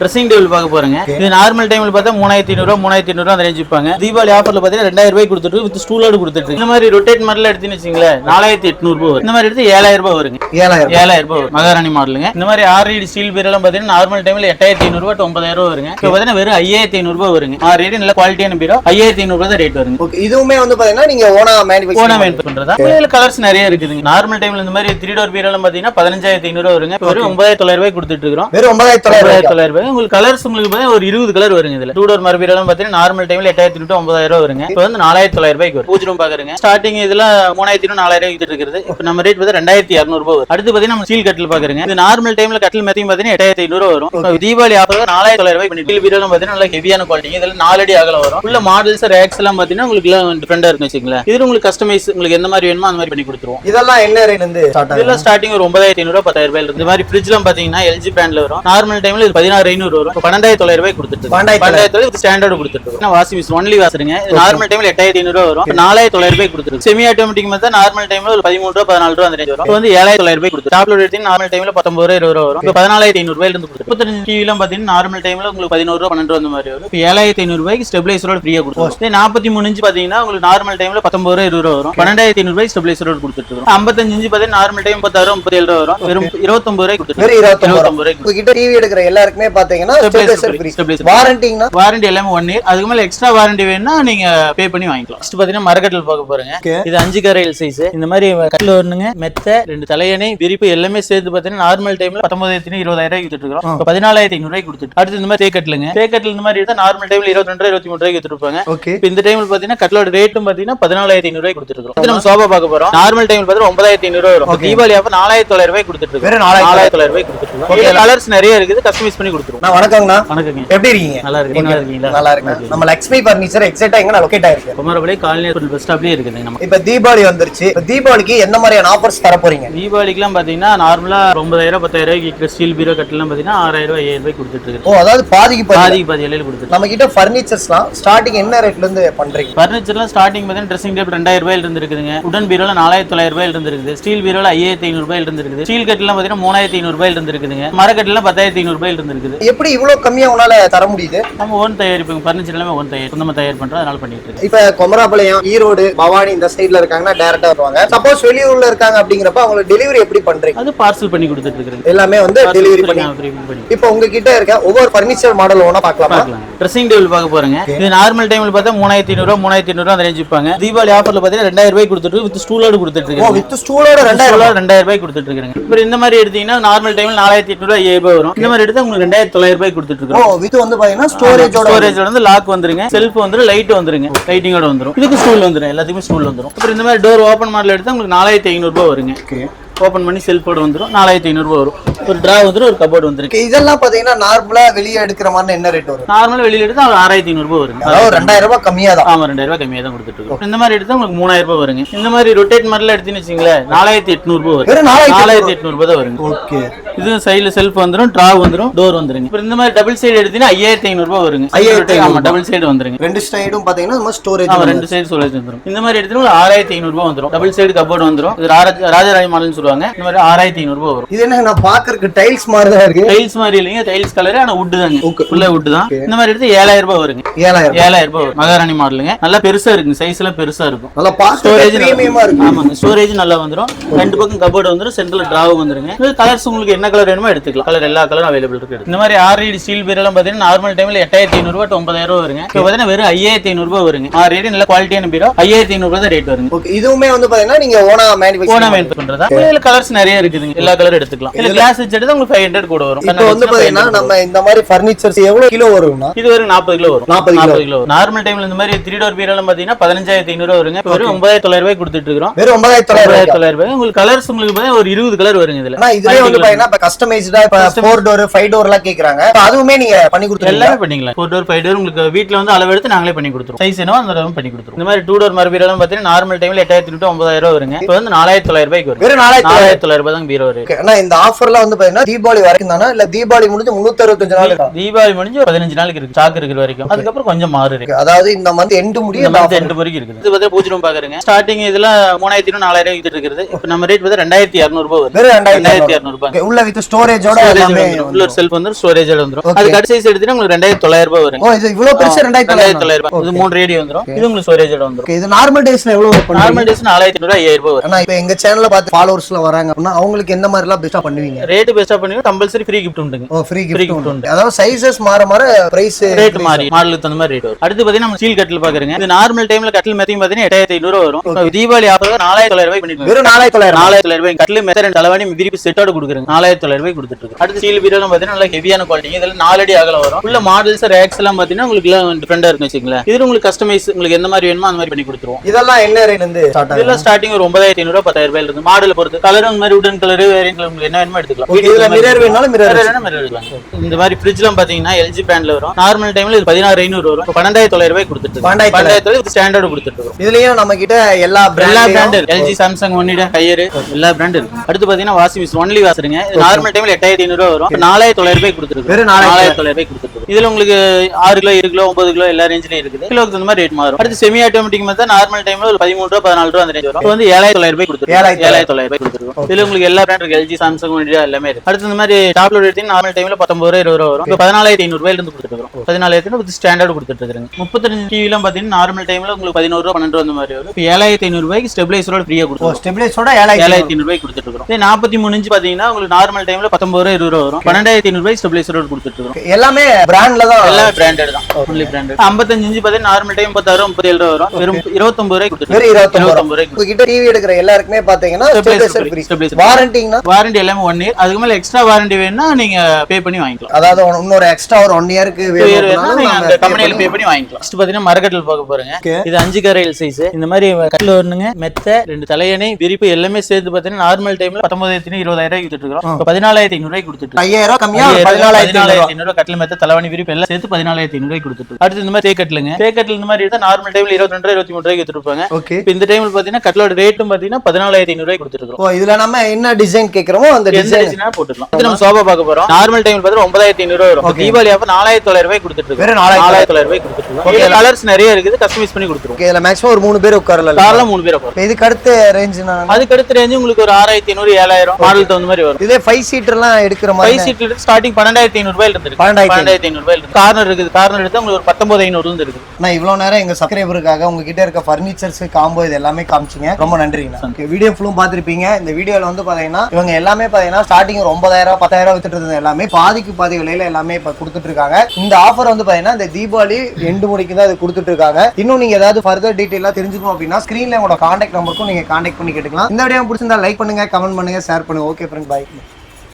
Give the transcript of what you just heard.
Dressing table பார்க்க போறேங்க. இது நார்மல் டைம்ல பார்த்தா மூணாயிரத்தி ஐநூறு மூணாயிரத்தி ஐநூறு அந்த ரேஞ்ச் விற்பாங்க தீபாவளி ஆஃபர்ல பார்த்தீங்கன்னா ரெண்டாயிரம் ரூபாய் கொடுத்துட்டு வித் ஸ்டூலோடு கொடுத்துட்டு இந்த மாதிரி ரொட்டேட் மாடல் எடுத்துன்னு வச்சுங்களேன் நாலாயிரத்தி எட்நூறு ரூபாய். இந்த மாதிரி எடுத்து ஏழாயிரம் ரூபாய் வருங்க. ஏழாயிரம் ஏழாயிரம் ரூபாய். மகாராணி மாடலுங்க இந்த மாதிரி ஆறு ஸ்டீல் பீரெல்லாம் பார்த்தீங்கன்னா நார்மல் டைம்ல எட்டாயிரத்தி ஐநூறு ரூபாய் to ஒன்பதாயிரம் ரூபாய் வருங்க. இப்போ பார்த்தீங்கன்னா வெறும் ஐயாயிரத்தி ஐநூறு ரூபாய் வருங்க. ஆறு ரேட் நல்ல குவாலிட்டியான பீரோ ஐயாயிரத்தி ஐநூறு ரூபாய் தான் ரேட் வருங்க. இதுவுமே வந்து பாத்தீங்கன்னா நீங்க ஓனா மேனுஃபேக்சர் மெயின் பண்றதா. இதுல கலர்ஸ் நிறைய இருக்குதுங்க. நார்மல் டைம்ல இந்த மாதிரி த்ரீ டோர் பீரெல்லாம் பார்த்தீங்கன்னா பதினஞ்சாயிரத்தி ஐநூறு வருங்க. வெறும் ஒன்பதாயிரத்தி தொள்ளாயிரம் ரூபாய் கொடுத்துட்டு இருக்கிறோம். வெறும் ஒன்பதாயிரத்தி தொள்ளாயிரத்தி தொள்ளாயிரம் ரூபாய். உங்களுக்கு கலர்ஸ் உங்களுக்கு பார்த்தீங்கன்னா ஒரு இருபது கலர் வருங்க இதுல. டூ டோர் மரபீரெல்லாம் பார்த்தீங்கன்னா நார்மல் டைம்ல எட்டாயிரத்தி நூற்றி ஒன்பதாயிரம் ரூபாய் வருங்க. இப்போ வந்து நாலாயிரத்தி தொள்ளாயிரம் ரூபாய்க்கு வரும். பூஜை ரூம் பாக்குறேங்க. ஸ்டார்டிங் இதுல மூணாயிரத்தி நாலாயிரம் ரூபாய் இருக்குது இப்போ நம்ம ரேட் பார்த்தா ரெண்டாயிரத்தி இரநூறு ரூபாய் வரும். அடுத்து பார்த்தீங்கன்னா நம்ம ஸ்டீல் கட்டில் பாக்குறேங்க. இது நார்மல் டைம்ல கட்டில் மெத்தையும் பார்த்தீங்கன்னா எட்டாயிரத்தி ஐநூறு வரும். தீபாவளி ஆஃபர் நாலாயிரத்தி தொள்ளாயிரம் ரூபாய் பண்ணி ஸ்டீல் பீரெல்லாம் பார்த்தீங்கன்னா நல்ல ஹெவியான குவாலிட்டி இதுல நாலடி அகலம் வரும். உள்ள மாடல்ஸ் ரேக்ஸ் எல்லாம் பார்த்தீங்கன்னா உங்களுக்கு எல்லாம் டிஃப்ரெண்டா இருக்கும் வச்சுங்களேன் இது உங்களுக்கு கஸ்டமைஸ் உங்களுக்கு எந்த மாதிரி வேணுமோ அந்த மாதிரி பண்ணி கொடுத்துருவோம். இதெல்லாம் என்ன ரேட்ல இருந்து இதெல்லாம் ஸ்டார்டிங் ஒரு ஒன்பதாயிரத்தி ஐநூறு பத்தாயிரம் ரூபாய் இந்த மாதிரி ஃப்ரிட்ஜ்லாம் பாத்தீங்கன்னா எல்ஜி பிராண்ட்ல வரும். நார்மல் டைம்ல இது பதினாறு ஐநூறு வரும் பன்னெண்டாயிரத்தி தொள்ளாயிரம் ரூபாய் கொடுத்துட்டு பன்னெண்டாயிரத்தி ஸ்டாண்டர்ட் கொடுத்துட்டு வாஷிங் மிஷின் ஒன்லி வாசருங்க இது நார்மல் டைம்ல எட்டாயிரத்தி ஐநூறு ரூபாய் வரும். நாலாயிரத்தி தொள்ளாயிரம் ரூபாய் கொடுத்துருக்கு செமி ஆட்டோமேட்டிக் மாதிரி நார்மல் டைம்ல ஒரு பதிமூணு ரூபா பதினாலு ரூபா அந்த ரேஞ்ச் வரும். வந்து ஏழாயிரத்தி தொள்ளாயிரம் ரூபாய் கொடுத்து டாப்ல எடுத்து நார்மல் டைம்ல பத்தொன்பது ரூபா இருபது ரூபா வரும். இப்போ பதினாலாயிரத்தி ஐநூறு ரூபாயில இருந்து கொடுத்து முப்பத்தஞ்சு டிவி எல்லாம் பாத்தீங்கன்னா நார்மல் டைம்ல உங்களுக்கு பதினோரு ரூபா பன்னெண்டு ரூபா அந்த மாதிரி வரும். இப்போ ஏழாயிரத்தி ஐநூறு ரூபாய்க்கு ஸ்டெபிலைசரோட ஃப்ரீயா கொடுத்துருவோம் நாற்பத்தி மூணு இன்ச்சு பாத்தீங்கன்னா உங்களுக்கு நார்மல் டைம்ல பத்தொன்பது ரூபா இருபது ரூபா வரும். பன்னெண்டாயிரத்தி ஐநூறு ரூபாய் ஸ்டெபிலைசரோட கொடுத்துட்டு இருக்கோம் ஐம்பத்தஞ்சு இன்ச்சு பாத்தீங்கன்னா நார்மல் டைம் முப்பத்தாறு முப்பத்தி ஏழு ரூபா வரும். வெறும் இருபத்தொன்பது ரூபாய் கொடுத்துட்டு வெறும் இருபத்தொன்பது ரூபா. இருபத்தொன்பது ரூபாய் உங்ககிட்ட டிவி எடுக்கிற எல்லாருக்குமே பாத்தீங்கன்னா ஸ்டெபிலைசர் ஃப்ரீ Stabilizer. வாரண்டிங்கனா வாரண்டி எல்லாமே ஒன் இயர் அதுக்கு மேல எக்ஸ்ட்ரா வாரண்டி வேணும்னா நீங்க பே பண்ணி வாங்கிக்கலாம். ஃபர்ஸ்ட் பாத்தீங்கன்னா மரக்கட்டில் பார்க்க போறேங்க. இது அஞ்சு கரையில் சைஸ் இந்த மாதிரி கட்டில் வரணுங்க மெத்த ரெண்டு தலையணை விரிப்பு எல்லாமே சேர்த்து பாத்தீங்கன்னா நார்மல் டைம்ல பத்தொன்பதாயிரத்தி இருபதாயிரம் ரூபாய் இப்போ பதினாலாயிரத்தி ஐநூறு ரூபாய் கொடுத்துட்டு அடுத்து இந்த மாதிரி தேக்கட்டிலுங்க. தேக்கட்டில் இந்த மாதிரி இருந்தா நார்மல் டைம்ல இருபத்தி ரெண்டு இருபத்தி மூணு ரூபாய்க்கு கொடுத்துருப்பாங்க இப்போ இந்த டைம்ல பாத்தீங்கன்னா கட்டலோட ரேட்டும் பாத்தீங்கன்னா பதினாலாயிரத்தி ஐநூறு ரூபாய் கொடுத்துருக்கோம் இது நம்ம சோபா பார்க்க போறோம். நார்மல் டைம்ல பாத்தீங்கன்னா ஒன்பதாயிரத்தி ஐநூறு ரூபாய் வரும். தீபாவளி அப்ப நாலாயிரத்தி தொள்ளாயிரம் ரூபாய் கொடுத்துட்டு இருக்கோம் வெறும் நாலாயிரத்தி நாலாயிரத்தி தொள்ளாயிரம் ரூபாய் கொடுத்துட்டு இருக்கோம் கலர்ஸ் நிறைய இருக்குது. கஸ்டமைஸ் பண்ணி கொடுத்துருவோம். நான் வணக்கங்கண்ணா. வணக்கங்க. எப்படி இருக்கீங்க? நல்லா இருக்கு நல்லா இருக்கீங்களா? நல்லா இருக்கு நம்ம லக்ஷ்மி பர்னிச்சர் எக்ஸாக்டா எங்க லொகேட் ஆயிருக்கு. குமாரபாளைய காலனி பஸ் ஸ்டாப்லயே இருக்குது நம்ம இப்ப தீபாவளி வந்துருச்சு. இப்ப தீபாவளிக்கு எந்த மாதிரியான ஆஃபர்ஸ் தர போறீங்க? தீபாவளிக்குலாம் பாத்தீங்கன்னா நார்மலா ஒன்பதாயிரம் பத்தாயிரம் ரூபாய்க்கு ஸ்டீல் பீரோ கட்டலாம் பாத்தீங்கன்னா ஆறாயிரம் ரூபாய் ஐயாயிரம் ரூபாய் கொடுத்துட்டு இருக்கு. ஓ அதாவது பாதிக்கு பாதி. பாதிக்கு பாதி இலையில கொடுத்துட்டு நம்ம கிட்ட பர்னிச்சர்ஸ்லாம் ஸ்டார்டிங் என்ன ரேட்ல இருந்து பண்றீங்க? ஃபர்னிச்சர்லாம் ஸ்டார்டிங் பார்த்தீங்கன்னா ட்ரெஸ்ஸிங் டேபிள் ரெண்டாயிரம் ரூபாயில இருந்து இருக்குதுங்க. உடன் பீரோல நாலாயிரத்தி தொள்ளாயிரம் ரூபாயில இருந்து இருக்குது. ஸ்டீல் பீரோல ஐயாயிரத்தி ஐநூறு ரூபாயில இருந்து இருக்குது. ஸ்டீல் கட்டிலாம் பார்த்தீங்கன்னா மூணாயிரத்தி ஐநூறு ரூபாயில இருந்து இருக்குதுங்க. மரக்கட்டிலாம் பத்தாயிரத்தி ஐநூறு ரூபாயில இருந்து இருக்குது. எப்படி இவ்வளவு கம்மியா உங்களால தர முடியுது? நம்ம ஓன் தயாரிப்பு ஃபர்னிச்சர் எல்லாமே ஓன் தயார் சொந்தமா தயார் பண்றோம் அதனால பண்ணிட்டு இருக்கு இப்ப கொமராபாளையம் ஈரோடு பவானி இந்த சைடுல இருக்காங்கன்னா டேரக்டா வருவாங்க. சப்போஸ் வெளியூர்ல இருக்காங்க அப்படிங்கிறப்ப அவங்களுக்கு டெலிவரி எப்படி பண்றீங்க? அது பார்சல் பண்ணி கொடுத்துட்டு இருக்கிறது. எல்லாமே வந்து டெலிவரி பண்ணி. இப்போ உங்ககிட்ட இருக்க ஒவ்வொரு பர்னிச்சர் மாடல் ஒண்ணா பார்க்கலாமா? ட்ரெஸ்ஸிங் டேபிள் பார்க்க போறேங்க. இது நார்மல் டைம்ல பார்த்தா மூணாயிரத்தி ஐநூறு மூணாயிரத்தி ஐநூறு அந்த ரேஞ்ச் விற்பாங்க தீபாவளி ஆஃபர்ல பார்த்தீங்கன்னா ரெண்டாயிரம் ரூபாய் கொடுத்துட்டு வித் ஸ்டூலோடு கொடுத்துட்டு இருக்கு வித் ஸ்டூலோட ரெண்டாயிரம் ரெண்டாயிரம் ரூபாய் கொடுத்துட்டு இருக்காங்க இப்போ இந்த மாதிரி எடுத்தீங்கன்னா நார்மல் டைம்ல நாலாயிரத்தி எட்நூறு ஐயாயிரம் ரூபாய் வரும். இந்த மாதிரி எடுத்தா உங்களுக்கு ரெண்டாயிரத்தி தொள்ளாயிரம் ரூபாய் கொடுத்துட்டு இருக்கோம் வித் வந்து பாத்தீங்கன்னா ஸ்டோரேஜோட ஸ்டோரேஜ் வந்து லாக் வந்துருங்க. செல்ஃப் வந்துரும் லைட் வந்துருங்க. லைட்டிங்கோட வந்துரும். இதுக்கு ஸ்டூல் வந்துரும் எல்லாத்துக்குமே ஸ்டூல் வந்துரும். அப்புறம் இந்த மாதிரி டோர் ஓப்பன் மாடல் எடுத்தா உங்களுக்கு நாலாயிரத்தி ஐநூறு ரூபாய் வருங்க. ஓப்பன் பண்ணி செல்ஃபோட வந்துரும். நாலாயிரத்தி ஐநூறு ரூபாய் வரும். ஒரு டிரா வந்துரும் ஒரு கபோர்டு வந்துருக்கு இதெல்லாம் பாத்தீங்கன்னா நார்மலா வெளியே எடுக்கிற மாதிரி என்ன ரேட் வரும்? நார்மலா வெளியில எடுத்தா ஒரு ஆறாயிரத்தி ஐநூறு ரூபாய் வருங்க அதாவது ரெண்டாயிரம் ரூபாய் கம்மியா தான். ஆமா ரெண்டாயிரம் ரூபாய் கம்மியா தான் கொடுத்துட்டு இருக்கோம். இந்த மாதிரி எடுத்தா உங்களுக்கு மூணாயிரம் ரூபாய் வருங்க. இந்த மாதிரி ரொட்டேட் மாதிரிலாம் எடுத்தீங்கன்னு வச்சுங்களேன் நாலாயிரத்தி எட்நூறு ரூபாய் வரும். நாலாயிரத்தி நாலாயிரத்தி எட்நூறு ரூபாய் தான் வருங்க. ஓகே. இது சைடுல செல்ஃப் வந்துரும் டிரா வந்துரும் டோர் வந்துருங்க. அப்புறம் இந்த மாதிரி டபுள் சைடு எடுத்தீங்கன்னா ஐயாயிரத்தி ஐநூறு ரூபாய் வருங்க. 5500 ஆமா டபுள் சைடு வந்துருங்க. ரெண்டு சைடும் பாத்தீங்கன்னா நம்ம ஸ்டோரேஜ் ரெண்டு சைடு சொல்லிட்டு வந்துரும். இந்த மாதிரி எடுத்தீங்கன்னா ஆறாயிரத்தி ஐநூறு ரூபாய் வந்துரும். டபுள் சைடு கபோர்டு வந்துரும். இது ராஜ- ராஜராஜ மாடல்னு சொல்லுவாங்க. இந்த மாதிரி ஆறாயிரத்தி ஐநூறு ரூபாய் வரும். இது என்ன நான் பாக்குறதுக்கு டைல்ஸ் மாதிரி தான் இருக்கு? டைல்ஸ் மாதிரி இல்லைங்க டைல்ஸ் கலர் ஆனா வுட் தாங்க. ஃபுல்லா வுட் தான். இந்த மாதிரி எடுத்து ஏழாயிரம் ரூபாய் வருங்க. ஏழாயிரம் ஏழாயிரம் ரூபாய் வரும். மகாராணி மாடலுங்க. நல்லா பெருசா இருக்குங்க சைஸ் எல்லாம் பெருசா இருக்கும். நல்லா ஸ்டோரேஜ் இருக்கு. ஆமாங்க ஸ்டோரேஜ் நல்லா வந்துரும். ரெண்டு பக்கம் கபோர்டு வந்துரும் சென்டர்ல டிராவ் வந்துருங்க. கலர்ஸ் உங்களுக்கு என்ன கலர் வேணுமோ எடுத்துக்கலாம். கலர் எல்லா கலரும் அவைலபிள் இருக்கு. இந்த மாதிரி ஆறு ஸ்டீல் பீர் எல்லாம் பாத்தீங்கன்னா நார்மல் டைம்ல எட்டாயிரத்தி ஐநூறு ரூபாய் ஒன்பதாயிரம் ரூபாய் வருங்க. இப்போ பாத்தீங்கன்னா வெறும் ஐயாயிரத்தி ஐநூறு ரூபாய் வருங்க ஆறு ரேட் நல்ல குவாலிட்டியான பீரோ ஐயாயிரத்தி ஐநூறு ரூபாய் ரேட் வருங்க. இதுவுமே வந்து பாத்தீங்கன்னா நீங்க ஓனா மேனுஃபேக்சர் மெயின் பண்றதா? இதுல கலர்ஸ் நிறைய இருக்குதுங்க. எல்லா கலர் எடுத்துக்கலாம். இல்ல கிளாஸ் வச்சு எடுத்தா உங்களுக்கு ஃபைவ் ஹண்ட்ரட் கூட வரும். இப்போ வந்து பாத்தீங்கன்னா நம்ம இந்த மாதிரி பர்னிச்சர்ஸ் எவ்வளவு கிலோ வரும்னா? இது வரும் நாற்பது கிலோ வரும். 40 கிலோ. நாற்பது கிலோ நார்மல் டைம்ல இந்த மாதிரி த்ரீ டோர் பீர் பாத்தீங்கன்னா பதினஞ்சாயிரத்தி ஐநூறு வருங்க. வெறும் ஒன்பதாயிரத்தி தொள்ளாயிரம் ரூபாய் கொடுத்துட்டு இருக்கோம் வெறும் ஒன்பதாயிரத்தி தொள்ளாயிரம் தொள்ளாயிரம் ரூபாய் உங்களுக்கு கலர்ஸ் உங்களுக்கு பாத்தீங்கன்னா ஒரு இருபது கலர் வருங்க இதுல. இதுவே வந்து பாத்தீங்கன்னா இப்ப கஸ்டமைஸ்டா இப்ப ஃபோர் டோர் ஃபைவ் டோர் எல்லாம் கேக்குறாங்க. அதுவுமே நீங்க பண்ணி கொடுத்துருவீங்க எல்லாமே பண்ணிக்கலாம். ஃபோர் டோர் ஃபைவ் டோர் உங்களுக்கு வீட்ல வந்து அளவு எடுத்து நாங்களே பண்ணி கொடுத்துருவோம். சைஸ் என்னவோ அந்த அளவு பண்ணி கொடுத்துருவோம். இந்த மாதிரி டூ டோர் மரபீரெல்லாம் பார்த்தீங்கன்னா நார்மல் டைம்ல எட்டாயிரத்தி நூற்றி ஒன்பதாயிரம் ரூபாய் வருங்க. இப்போ வந்து நாலாயிரத்தி தொள்ளாயிரம் ரூபாய்க்கு வரும் வெறும் நாலாயிரத்தி நாலாயிரத்தி தொள்ளாயிரம் தான் பீரோ ரேட். ஆனா இந்த ஆஃபர்லாம் வந்து பாத்தீங்கன்னா தீபாவளி வரைக்கும் தானே? இல்ல தீபாவளி முடிஞ்சு முன்னூத்தி அறுபத்தஞ்சு நாள்? தீபாவளி முடிஞ்சு ஒரு பதினஞ்சு நாளைக்கு இருக்கு. ஸ்டாக் இருக்கிற வரைக்கும். அதுக்கப்புறம் கொஞ்சம் மாறு இருக்கு. அதாவது இந்த மந்த் எண்டு இந்த முடியும் மந்த் ரெண்டு வரைக்கும் இருக்குது. இது பார்த்தா பூஜை ரூம் பாக்குறீங்க. ஸ்டார்டிங் இதுல மூணாயிரத்தி ஐநூறு நாலாயிரம் வித்துட்டு இருக்குது. இப்போ நம்ம ரேட் வந்து ரெண்டாயிரத்தி இரநூறு ரூபாய் வருது. வெறும் ரெண்டாயிரத்தி ரெண்டாயிரத்தி இரநூறு ரூபாய். Okay. உள்ள வித் ஸ்டோரேஜோட உள்ள ஒரு செல்ஃப் வந்து ஸ்டோரேஜ் வந்துரும். Okay. அது கட் சைஸ் எடுத்தீங்கன்னா உங்களுக்கு ரெண்டாயிரத்தி தொள்ளாயிரம் ரூபாய் வரும் இது இவ்வளவு பெருசு ரெண்டாயிரத்தி தொள்ளாயிரம்? ரூபாய். இது மூணு ரேடியோ வந்துரும். இது உங்களுக்கு வந்துரும். இது நார்மல் டேஸ்ல எவ்வளவு நார்மல் டேஸ் நாலாயிரத்தி ஐநூறு ஐயாயிரம் ரூபாய் வரும். இப்ப எங்க சேனல்ல பார்த்து ஃபாலோவர்ஸ்ல வராங்க அப்படின்னா அவங்களுக்கு எந்த மாதிரி எல்லாம் பெஸ்டா பண்ணுவீங்க? ரேட் பெஸ்டா பண்ணி கம்பல்சரி ஃப்ரீ கிஃப்ட் உண்டுங்க. ஓ ஃப்ரீ கிஃப்ட் உண்டு. அதாவது சைஸஸ் மாற மாற பிரைஸ் ரேட் மாறி மாடலுக்கு தகுந்த மாதிரி ரேட் வரும். அடுத்து பாத்தீங்கன்னா நம்ம ஸ்டீல் கட்டில் பாக்குறீங்க இது நார்மல் டைம்ல கட்டில் மெத்தையும் பாத்தீங்கன்னா எட்டாயிரத்தி ஐநூறு வரும். தீபாவளி ஆஃபர் நாலாயிரத்தி தொள்ளாயிரம் ரூபாய் பண்ணிட்டு வெறும் நாலாயிரத்தி தொள்ளாயிரம் நாலாயிரத்தி தொள்ளாயிரம் ரூபாய் கட்டில் மெத்த ரெண்டு தலைவாணி விரிப்பு செட்டோட கொடுக்குறேங்க. நாலாயிரத்தி தொள்ளாயிரம் ரூபாய் கொடுத்துட்டு இருக்கு. அடுத்து ஸ்டீல் பீரோலாம் பாத்தீங்கன்னா நல்லா ஹெவியான குவாலிட்டி இதுல நாலடி அகலம் வரும். உள்ள மாடல்ஸ் ரேக்ஸ் எல்லாம் பாத்தீங்கன்னா உங்களுக்கு எல்லாம் டிஃபரெண்டா இருக்கும் வச்சுங்களேன் இது உங்களுக்கு கஸ்டமைஸ் உங்களுக்கு எந்த மாதிரி வேணுமோ அந்த மாதிரி பண்ணி கொடுத்துருவோம். இதெல்லாம் என்ன ரேட்ல இருந்து இதெல்லாம் ஸ்டார்டிங் ஒரு ஒன்பதாயிரத்தி ஐநூறு பத்தாயிரம் ரூபாயில இருந்து மாடல் பொறுத்து கலர் இந்த மாதிரி உடன் கலர் வேரியன்ட் உங்களுக்கு என்ன வேணுமோ எடுத்துக்கலாம். இதுல மிரர் வேணாலும் மிரர் Mirror வேணா mirror எடுக்கலாம். இந்த மாதிரி ஃப்ரிட்ஜ்லாம் பாத்தீங்கன்னா எல்ஜி பிராண்ட்ல வரும். நார்மல் டைம்ல இது பதினாறு ஐநூறு வரும். பன்னெண்டாயிரத்தி தொள்ளாயிரம் ரூபாய் கொடுத்துட்டு பன்னெண்டாயிரத்தி தொள்ளாயிரம். ஸ்டாண்டர்ட் கொடுத்துட்டு இருக்கோம் இதுலயும் நம்ம கிட்ட எல்லா எல்லா brand LG Samsung Onida Haier எல்லா பிராண்ட் இருக்கு. அடுத்து பாத்தீங்கன்னா வாஷிங் மிஷின் ஒன்லி வாசருங்க நார்மல் டைம்ல எட்டாயிரத்தி ஐநூறு ரூபா வரும். நாலாயிரத்தி தொள்ளாயிரம் ரூபாய் கொடுத்துருக்கு வெறும் நாலாயிரத்தி தொள்ளாயிரம் ரூபாய் கொடுத்துருக்கு இதுல உங்களுக்கு ஆறு கிலோ ஏழு கிலோ ஒன்பது கிலோ எல்லா ரேஞ்சிலும் இருக்குது. கிலோக்கு தகுந்த மாதிரி ரேட் மாறும். அடுத்து செமி ஆட்டோமேட்டிக் மாதிரி நார்மல் டைம்ல ஒரு பதிமூணு ரூபா பதினாலு ரூபா அந்த ரேஞ்ச் வரும். வந்து ஏழாயிரத்தி தொள்ளாயிரம் ரூபாய் கொடுத்துருக்கு ஏழாயிரத்தி தொள்ளாயிரம். ரூபாய் கொடுத்துருக்கோம். இதுல உங்களுக்கு எல்லா பிராண்ட் இருக்கு. எல்ஜி சாம்சங் ஒன்னிட எல்லாமே இருக்கு. அடுத்து இந்த மாதிரி டாப் லோட் எடுத்தீங்கன்னா நார்மல் டைம்ல பத்தொன்பது ரூபா இருபது ரூபா வரும். இப்போ பதினாலாயிரத்தி ஐநூறு ரூபாயில இருந்து கொடுத்துட்டு இருக்கோம் பதினாலாயிரத்தி வித் ஸ்டாண்டர்ட் கொடுத்துட்டு இருக்காங்க முப்பத்தஞ்சு டிவிலாம் பாத்தீங்கன்னா நார்மல் டைம்ல உங்களுக்கு பதினோரு ரூபா பன்னெண்டு அந்த மாதிரி வரும். இப்போ ஏழாயிரத்தி ஐநூறு ரூபாய்க்கு ஸ்டெபிலைசரோட ஃப்ரீயா ஓ கொடுத்துருக்கோம். ஸ்டெபிலைஸோட ஏழாயிரத்தி ஐநூறு. ரூபாய் கொடுத்துட்டு இருக்கோம் நாற்பத்தி மூணு இன்ச் பாத்தீங்கன்னா உங்களுக்கு நார்மல் டைம்ல பத்தொன்பது ரூபா இருபது ரூபா வரும். பன்னெண்டாயிரத்தி ஐநூறு ரூபாய் ஸ்டெபிலைசரோட கொடுத்துட்டு இருக்கோம் எல்லாமே பிராண்ட்ல தான் எல்லாமே பிராண்டட் தான். ஒன்லி பிராண்டட் ஐம்பத்தஞ்சு இன்ச்சு பாத்தீங்கன்னா நார்மல் டைம் முப்பத்தாறு முப்பத்தி ஏழு ரூபா வரும் வெறும் இருபத்தொன்பது ரூபாய் கொடுத்துட்டு வெறும் இருபத்தொன்பது ரூபாய். உங்ககிட்ட டிவி எடுக்கிற எல்லாருக்குமே பாத்தீங்கன்னா ஃப்ரீ. வாரண்டிங்னா வாரண்டி எல்லாமே ஒன் இயர் அதுக்கு மேல எக்ஸ்ட்ரா வாரண்டி வேணும்னா நீங்க பே பண்ணி வாங்கிக்கலாம். அதாவது இன்னொரு எக்ஸ்ட்ரா ஒரு ஒன் இயருக்கு Two year வேணும்னா நீங்க அந்த கம்பெனியில பே பண்ணி வாங்கிக்கலாம். பாத்தீங்கன்னா மரக்கட்டில் பார்க்க போறீங்க. இது அஞ்சு கரையில் சைஸ் இந்த மாதிரி கட்டில் வரணுங்க. மெத்த ரெண்டு தலையணை விரிப்பு எல்லாமே சேர்த்து பாத்தீங்கன்னா நார்மல் டைம்ல பத்தொன்பதாயிரத்தி இருபதாயிரம் ரூபாய் கொடுத்துட்டு இருக்கோம் இப்போ பதினாலாயிரத்தி ஐநூறு ரூபாய் கொடுத்துட்டு இருக்கோம். ஐயாயிரம் ரூபாய் கம்மியா பதினாலாயிரத்தி பதினாலாயிரத்தி ஐநூறு கட்டில் மெத்த தலைவணி விரிப்பு எல்லாம் சேர்த்து பதினாலாயிரத்தி ஐநூறு ரூபாய் கொடுத்துட்டு இருக்கோம். அடுத்து இந்த மாதிரி தேக்கட்டிலுங்க தேக்கட்டில் இந்த மாதிரி இருந்தா நார்மல் டைம்ல இருபத்தி ரெண்டு இருபத்தி மூணு ரூபாய் கொடுத்துருப்பாங்க ஓகே இப்போ இந்த டைம்ல பாத்தீங்கன்னா கட்டிலோட ரேட்டும் பாத்தீங்கன்னா பதினாலாயிரத்தி ஐநூறு ரூபாய் கொடுத்துட்டு இருக்கோம் இதுல நம்ம என்ன டிசைன் கேக்குறோமோ அந்த டிசைன் போட்டுக்கலாம். இது நம்ம சோபா பார்க்க போறோம். நார்மல் டைம்ல பாத்தீங்கன்னா ஒன்பதாயிரத்தி ஐநூறு ரூபாய் வரும் தீபாவளி அப்ப நாலாயிரத்தி தொள்ளாயிரம் ரூபாய் கொடுத்துட்டு இருக்கோம் வெறும் நாலாயிரத்தி தொள்ளாயிரம். ரூபாய் கொடுத்துட்டு இருக்கோம் இதுல கலர்ஸ் நிறைய இருக்குது. கஸ்டமைஸ் பண்ணி கொடுத்துருவோம். இதுல மேக்ஸிமம் ஒரு மூணு பேர் உட்காரலாம் கார்ல மூணு பேரை இப்ப இதுக்கு அடுத்த ரேஞ்ச் நான் அதுக்கு அடுத்த ரேஞ்சு உங்களுக்கு ஒரு ஆறாயிரத்தி ஐநூறு ஏழாயிரம் மாடல் தகுந்த மாதிரி வரும். இதே ஃபைவ் சீட்டர்லாம் எடுக்கிற ஃபைவ் மாதிரி சீட்ல ஸ்டார்டிங் பன்னெண்டாயிரத்தி ஐநூறு ரூபாயில இருந்து பன்னெண்டாயிரத்தி ஐநூறு. ரூபாயில இருக்கு. கார்னர் இருக்குது. கார்னர் எடுத்து உங்களுக்கு ஒரு பத்தொன்பது ஐநூறு இருந்து இருக்குது நான் இவ்வளவு நேரம் எங்க சப்ஸ்கிரைபருக்காக உங்ககிட்ட இருக்க ஃபர்னிச்சர்ஸ் காம்போ இது எல்லாமே காமிச்சிங்க. ரொம்ப நன்றிங்கண்ணா. வீடியோ ஃபுல்லும் பார்த்திருப்பீங்க. இந்த வீடியோல வந்து பாத்தீங்கன்னா இவங்க எல்லாமே பாத்தீங்கன்னா ஸ்டார்டிங் ஒரு ஒன்பதாயிரம் பத்தாயிரம் வித்துட்டு இருந்தது எல்லாமே. பாதிக்கு பாதி விலையில எல்லாமே இப்ப கொடுத்துட்டு இருக்காங்க. இந்த ஆஃபர் வந்து பாத்தீங்கன்னா இந்த தீபாவளி ரெண்டு மணிக்கு தான் இது கொடுத்துட்டு இருக்காங்க. இன்னும் நீங்க ஏதாவது ஃபர்தர் டீட்டெயிலா தெரிஞ்சுக்கணும் அப்படின்னா ஸ்கிரீன்ல உங்களோட கான்டாக்ட் நம்பருக்கும் நீங்க கான்டாக்ட் பண்ணி கேட்டுக்கலாம். இந்த வீடியோ பிடிச்சிருந்தா லைக் பண்ணுங்க கமெண்ட் பண்ணுங்க ஷேர் பண்ணுங்க. ஓகே ஃப்ரெண்ட் பாய்